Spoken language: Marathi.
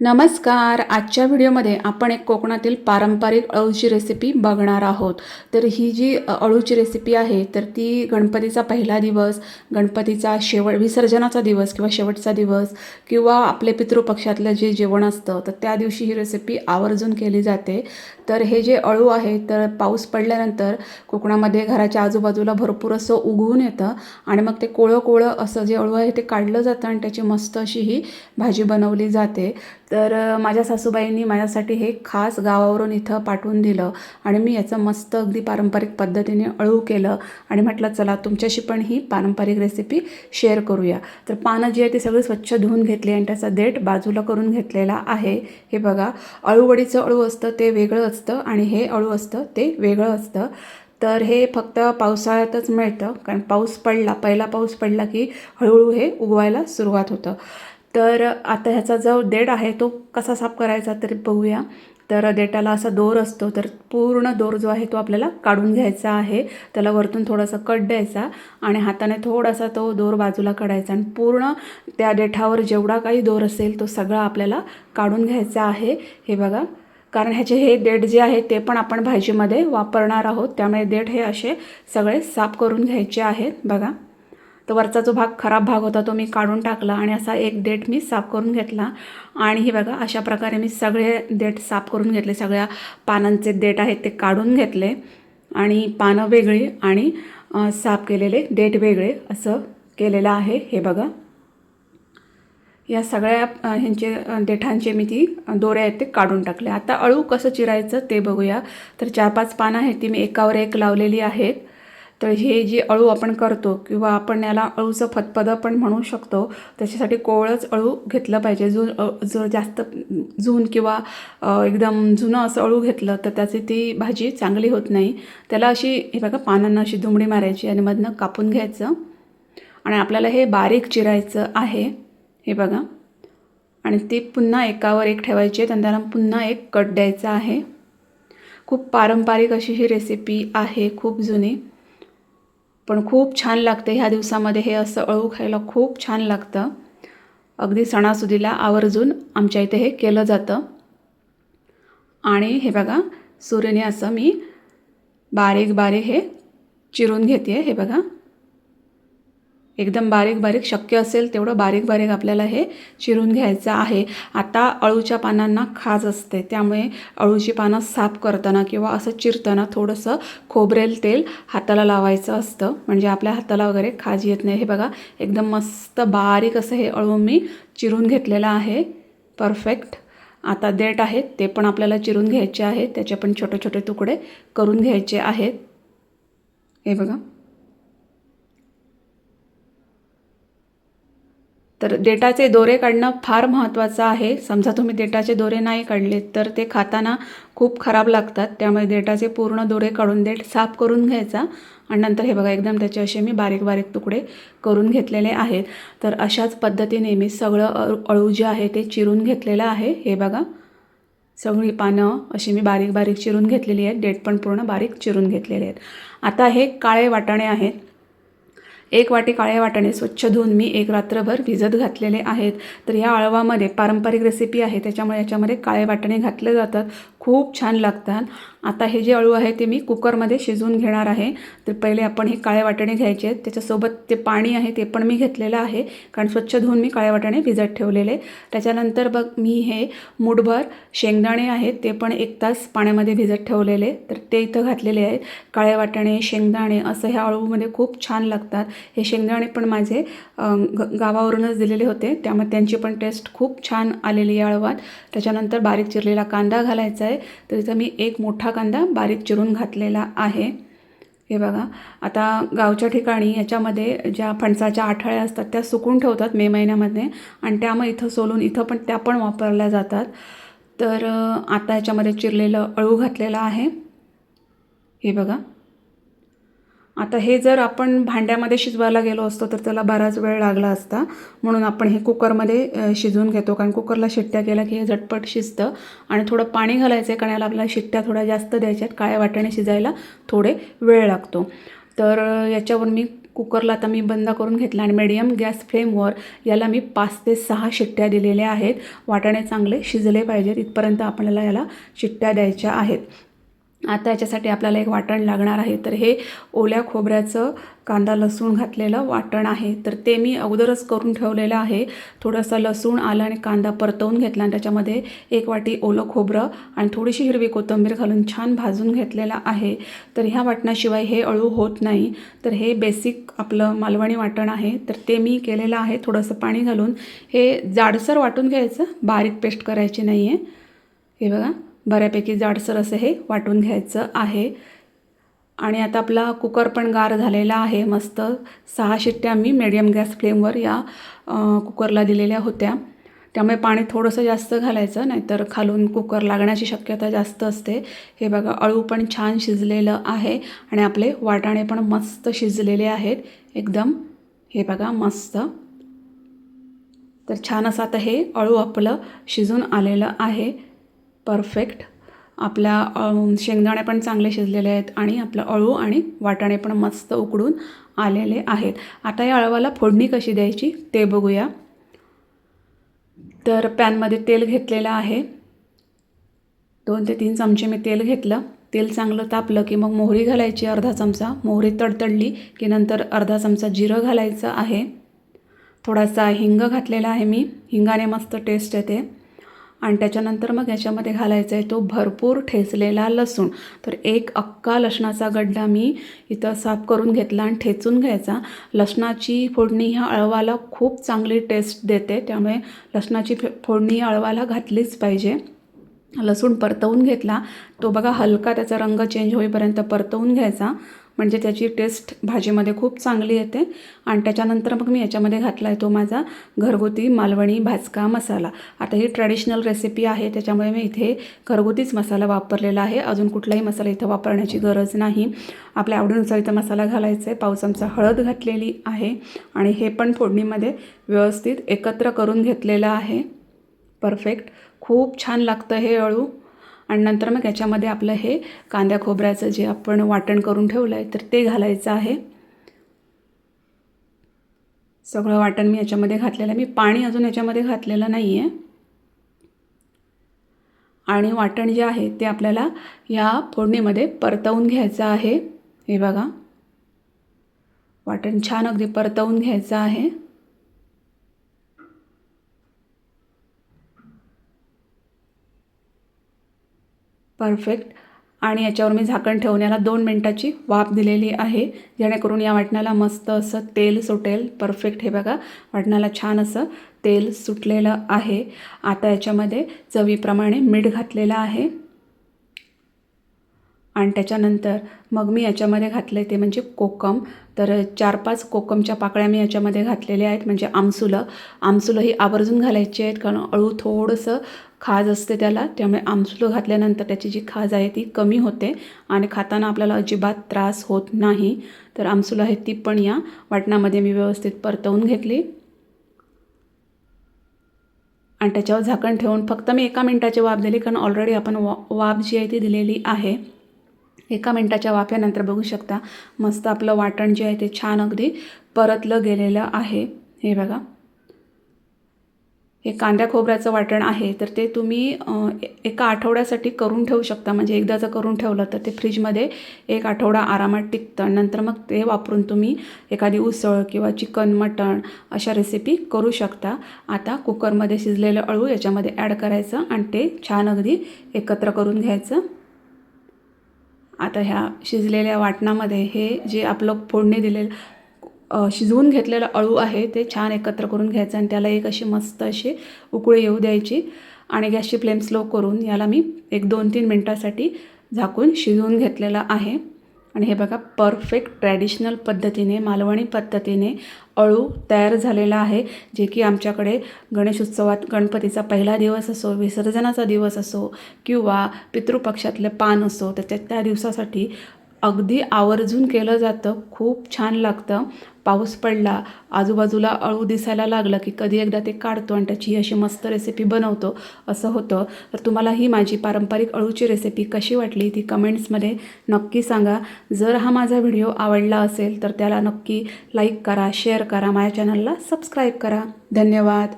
नमस्कार. आजच्या व्हिडिओमध्ये आपण एक कोकणातील पारंपरिक अळूची रेसिपी बघणार आहोत. तर ही जी अळूची रेसिपी आहे तर ती गणपतीचा पहिला दिवस गणपतीचा शेवट विसर्जनाचा दिवस किंवा शेवटचा दिवस किंवा आपले पितृपक्षातलं जे जेवण असतं तर त्या दिवशी ही रेसिपी आवर्जून केली जाते. तर हे जे अळू आहे तर पाऊस पडल्यानंतर कोकणामध्ये घराच्या आजूबाजूला भरपूर असं उगवून येतं आणि मग ते कोळं कोळं असं जे अळू आहे ते काढलं जातं आणि त्याची मस्त अशी ही भाजी बनवली जाते. तर माझ्या सासूबाईंनी माझ्यासाठी हे खास गावावरून इथं पाठवून दिलं आणि मी याचं मस्त अगदी पारंपरिक पद्धतीने अळू केलं आणि म्हटलं चला तुमच्याशी पण ही पारंपरिक रेसिपी शेअर करूया. तर पानं जी आहे ती सगळी स्वच्छ धुवून घेतली आणि त्याचा देठ बाजूला करून घेतलेला आहे. हे बघा अळूवडीचं अळू असतं ते वेगळं असतं आणि हे अळू असतं ते वेगळं असतं. तर हे फक्त पावसाळ्यातच मिळतं कारण पाऊस पडला पहिला पाऊस पडला की हळूहळू हे उगवायला सुरुवात होतं. तर आता ह्याचा जो देठ आहे तो कसा साफ करायचा तरी बघूया. तर देठाला असा दोर असतो तर पूर्ण दोर जो आहे तो आपल्याला काढून घ्यायचा आहे. त्याला वरतून थोडासा कट द्यायचा आणि हाताने थोडासा तो दोर बाजूला काढायचा आणि पूर्ण त्या देठावर जेवढा काही दोर असेल तो सगळा आपल्याला काढून घ्यायचा आहे. हे बघा. कारण ह्याचे हे देठ जे आहे ते पण आपण भाजीमध्ये वापरणार आहोत. त्यामुळे देठ हे असे सगळे साफ करून घ्यायचे आहेत. बघा. तर वरचा जो भाग खराब भाग होता तो मी काढून टाकला आणि असा एक देठ मी साफ करून घेतला. आणि हे बघा अशा प्रकारे मी सगळे देठ साफ करून घेतले. सगळ्या पानांचे देठ आहेत ते काढून घेतले. आणि पानं वेगळी आणि साफ केलेले देठ वेगळे असं केलेलं आहे. हे बघा. या सगळ्या ह्यांचे देठांचे मी ती दोरे आहेत ते काढून टाकले. आता अळू कसं चिरायचं ते बघूया. तर चार पाच पानं आहेत ती मी एकावर एक लावलेली आहेत. तर हे जे अळू आपण करतो किंवा आपण याला अळूचं फतपदं पण म्हणू शकतो त्याच्यासाठी कोवळंच अळू घेतलं पाहिजे. जो जो जास्त जून किंवा एकदम जुनं असं अळू घेतलं तर त्याची ती भाजी चांगली होत नाही. त्याला अशी हे बघा पानांना अशी दुमडी मारायची आणि मधनं कापून घ्यायचं. आणि आपल्याला हे बारीक चिरायचं आहे हे बघा. आणि ती पुन्हा एकावर एक ठेवायची आहे आणि त्यांना पुन्हा एक कट द्यायचा आहे. खूप पारंपरिक अशी ही रेसिपी आहे खूप जुनी. पण खूप छान लागते. ह्या दिवसामध्ये हे असं अळू खायला खूप छान लागतं. अगदी सणासुदीला आवर्जून आमच्या इथे हे केलं जातं. आणि हे बघा सूर्यने असं मी बारीक बारीक हे चिरून घेते हे बघा. एकदम बारीक बारीक शक्य असेल तेवढं बारीक बारीक आपल्याला हे चिरून घ्यायचं आहे. आता अळूच्या पानांना खाज असते त्यामुळे अळूची पानं साफ करताना किंवा असं चिरताना थोडंसं खोबरेल तेल हाताला लावायचं असतं. म्हणजे आपल्या हाताला वगैरे खाज येत नाही. हे बघा एकदम मस्त बारीक असं हे अळू मी चिरून घेतलेलं आहे. परफेक्ट. आता देठ आहेत ते पण आपल्याला चिरून घ्यायचे आहेत त्याचे पण छोटे छोटे तुकडे करून घ्यायचे आहेत. हे बघा. तर देठाचे दोरे काढणं फार महत्त्वाचं आहे. समजा तुम्ही देठाचे दोरे नाही काढले तर ते खाताना खूप खराब लागतात. त्यामुळे देठाचे पूर्ण दोरे काढून देठ साफ करून घ्यायचा. आणि नंतर हे बघा एकदम त्याचे असे मी बारीक बारीक तुकडे करून घेतलेले आहेत. तर अशाच पद्धतीने मी सगळं अळू अळू जे आहे ते चिरून घेतलेलं आहे. हे बघा सगळी पानं अशी मी बारीक बारीक चिरून घेतलेली आहेत. डेट पण पूर्ण बारीक चिरून घेतलेले आहेत. आता हे काळे वाटाणे आहेत. एक वाटी काळे वाटाणे स्वच्छ धुवून मी एक रात्रभर भिजत घातलेले आहेत. तर ह्या अळवामध्ये पारंपरिक रेसिपी आहे. त्याच्यामुळे याच्यामध्ये काळे वाटाणे घातले जातात. खूप छान लागतात. आता हे जे अळू आहे ते मी कुकरमध्ये शिजवून घेणार आहे. तर पहिले आपण हे काळे वाटाणे घ्यायचे आहेत. त्याच्यासोबत ते पाणी आहे ते पण मी घेतलेलं आहे. कारण स्वच्छ धुवून मी काळे वाटाणे भिजत ठेवलेले. त्याच्यानंतर बघ मी हे मुठभर शेंगदाणे आहेत ते पण एक तास पाण्यामध्ये भिजत ठेवलेले. तर ते इथं घातलेले आहेत. काळे वाटाणे शेंगदाणे असं ह्या अळूमध्ये खूप छान लागतात. हे शेंगदाणे पण माझे ग गावावरूनच दिलेले होते. त्यामुळे त्यांची पण टेस्ट खूप छान आलेली या अळवात त्याच्यानंतर बारीक चिरलेला कांदा घालायचा आहे. तर इथं मी एक मोठा कांदा बारीक चिरून घातलेला आहे. हे बघा आता गावच्या ठिकाणी याच्यामध्ये ज्या फणसाच्या आठळ्या असतात त्या सुकून ठेवतात मे महिन्यामध्ये आणि त्या मग इथं सोलून इथं पण त्या पण वापरल्या जातात. तर आता याच्यामध्ये चिरलेलं अळू घातलेलं आहे. हे बघा. आता हे जर आपण भांड्यामध्ये शिजवायला गेलो असतो तर त्याला बराच वेळ लागला असता. म्हणून आपण हे कुकरमध्ये शिजवून घेतो. कारण कुकरला शिट्ट्या केल्या की हे झटपट शिजतं. आणि थोडं पाणी घालायचं आहे कारण याला आपल्याला शिट्ट्या थोड्या जास्त द्यायच्या आहेत. काळ्या वाटाणे शिजायला थोडे वेळ लागतो. तर याच्यावर मी कुकरला आता मी बंद करून घेतला. आणि मिडियम गॅस फ्लेमवर याला मी पाच ते सहा शिट्ट्या दिलेल्या आहेत. वाटाणे चांगले शिजले पाहिजेत. इथपर्यंत आपल्याला याला शिट्ट्या द्यायच्या आहेत. आता याच्यासाठी आपल्याला एक वाटण लागणार आहे. तर हे ओल्या खोबऱ्याचं कांदा लसूण घातलेलं वाटण आहे. तर ते मी अगोदरच करून ठेवलेलं आहे. थोडंसं लसूण आलं आणि कांदा परतवून घेतला आणि त्याच्यामध्ये एक वाटी ओलं खोबरं आणि थोडीशी हिरवी कोथिंबीर घालून छान भाजून घेतलेलं आहे. तर ह्या वाटणाशिवाय हे अळू होत नाही. तर हे बेसिक आपलं मालवणी वाटण आहे. तर ते मी केलेलं आहे. थोडंसं पाणी घालून. हे जाडसर वाटून घ्यायचं. बारीक पेस्ट करायची नाही आहे हे बघा. बऱ्यापैकी जाडसर असं हे वाटून घ्यायचं आहे. आणि आता आपला कुकर पण गार झालेला आहे. मस्त सहा शिट्ट्या मी मिडियम गॅस फ्लेमवर या कुकरला दिलेल्या होत्या. त्यामुळे पाणी थोडंसं जास्त घालायचं नाहीतर खालून कुकर लागण्याची शक्यता जास्त असते. हे बघा अळू पण छान शिजलेलं आहे आणि आपले वाटाणे पण मस्त शिजलेले आहेत. एकदम हे बघा मस्त. तर छान असं आता हे अळू आपलं शिजून आलेलं आहे. परफेक्ट. आपल्या शेंगदाणे पण चांगले शिजलेले आहेत आणि आपलं अळू आणि वाटाणे पण मस्त उकडून आलेले आहेत. आता या अळवाला फोडणी कशी द्यायची ते बघूया. तर पॅनमध्ये तेल घेतलेलं आहे. दोन ते तीन चमचे मी तेल घेतलं. तेल चांगलं तापलं की मग मोहरी घालायची अर्धा चमचा. मोहरी तडतडली की नंतर अर्धा चमचा जिरं घालायचं आहे. थोडासा हिंग घातलेला आहे मी. हिंगाने मस्त टेस्ट येते. आणि त्याच्यानंतर मग याच्यामध्ये घालायचा आहे तो भरपूर ठेचलेला लसूण. तर एक अक्का लसणाचा गड्डा मी इथं साफ करून घेतला आणि ठेचून घ्यायचा. लसणाची फोडणी ह्या अळवाला खूप चांगली टेस्ट देते त्यामुळे लसणाची फे फोडणी अळवाला घातलीच पाहिजे. लसूण परतवून घेतला तो बघा हलका त्याचा रंग चेंज होईपर्यंत परतवून घ्यायचा. म्हणजे त्याची टेस्ट भाजीमध्ये खूप चांगली येते. आणि त्याच्यानंतर मग मी याच्यामध्ये घातला आहे तो माझा घरगुती मालवणी भाजका मसाला. आता ही ट्रॅडिशनल रेसिपी आहे त्याच्यामुळे मी इथे घरगुतीच मसाला वापरलेला आहे. अजून कुठलाही मसाला इथं वापरण्याची गरज नाही. आपल्या आवडीनुसार इथं मसाला घालायचा आहे पाव चमचा हळद घातलेली आहे आणि हे पण फोडणीमध्ये व्यवस्थित एकत्र करून घेतलेलं आहे. परफेक्ट खूप छान लागतं हे अळू. आणि नंतर मग याच्यामध्ये आपलं हे कांद्या खोबऱ्याचं जे आपण वाटण करून ठेवलं आहे तर ते घालायचं आहे. सगळं वाटण मी याच्यामध्ये घातलेलं आहे. मी पाणी अजून याच्यामध्ये घातलेलं नाही आहे आणि वाटण जे आहे ते आपल्याला या फोडणीमध्ये परतवून घ्यायचं आहे. हे बघा. वाटण छान अगदी परतवून घ्यायचं आहे. परफेक्ट आणि याच्यावर मी झाकण ठेवून याला दोन मिनटाची वाफ दिलेली आहे. जेणेकरून या वाटणाला मस्त असं तेल सुटेल. परफेक्ट हे बघा वाटणाला छान असं तेल सुटलेलं आहे. आता याच्यामध्ये चवीप्रमाणे मीठ घातलेलं आहे. आणि त्याच्यानंतर मग मी याच्यामध्ये घातले ते म्हणजे कोकम. तर चार पाच कोकमच्या पाकळ्या मी याच्यामध्ये घातलेल्या आहेत म्हणजे आमसुलं. आमसुलं ही आवर्जून घालायची आहेत कारण अळू थोडंसं खाज असते त्याला त्यामुळे आमसुलं घातल्यानंतर त्याची जी खाज आहे ती कमी होते आणि खाताना आपल्याला अजिबात त्रास होत नाही. तर आमसुलं आहे ती पण या वाटणामध्ये मी व्यवस्थित परतवून घेतली. आणि त्याच्यावर झाकण ठेवून फक्त मी एका मिनटाची वाफ दिली कारण ऑलरेडी आपण वा वाफ जी आहे ती दिलेली आहे. एका मिनटाच्या वाफ्यानंतर बघू शकता. मस्त आपलं वाटण जे आहे ते छान अगदी परतलं गेलेलं आहे. हे बघा. हे कांद्या खोबऱ्याचं वाटण आहे तर ते तुम्ही एका आठवड्यासाठी करून ठेवू शकता. म्हणजे एकदा जर करून ठेवलं तर ते फ्रीजमध्ये एक आठवडा आरामात टिकतं. नंतर मग ते वापरून तुम्ही एखादी उसळ किंवा चिकन मटण अशा रेसिपी करू शकता. आता कुकरमध्ये शिजलेलं अळू याच्यामध्ये ॲड करायचं आणि ते छान अगदी एकत्र करून घ्यायचं. आता ह्या शिजलेल्या वाटणामध्ये हे जे आपलं फोडणी दिलेलं शिजवून घेतलेलं अळू आहे ते छान एकत्र करून घ्यायचं आणि त्याला एक अशी मस्त अशी उकळी येऊ द्यायची आणि गॅसची फ्लेम स्लो करून याला मी एक दोन तीन मिनटासाठी झाकून शिजवून घेतलेलं आहे. आणि हे बघा परफेक्ट ट्रॅडिशनल पद्धतीने मालवणी पद्धतीने अळू तयार झालेला आहे जे की आमच्याकडे गणेशोत्सवात गणपतीचा पहिला दिवस असो विसर्जनाचा दिवस असो किंवा पितृपक्षातले पान असो त्याच्या त्या दिवसासाठी अगदी आवर्जून केलं जातं. खूप छान लागतं. पाऊस पडला आजूबाजूला अळू दिसायला लागलं की कधी एकदा ते काढतो आणि त्याची अशी मस्त रेसिपी बनवतो असं होतं. तर तुम्हाला ही माझी पारंपरिक अळूची रेसिपी कशी वाटली ती कमेंट्समध्ये नक्की सांगा. जर हा माझा व्हिडिओ आवडला असेल तर त्याला नक्की लाईक करा शेअर करा माझ्या चॅनलला सबस्क्राईब करा. धन्यवाद.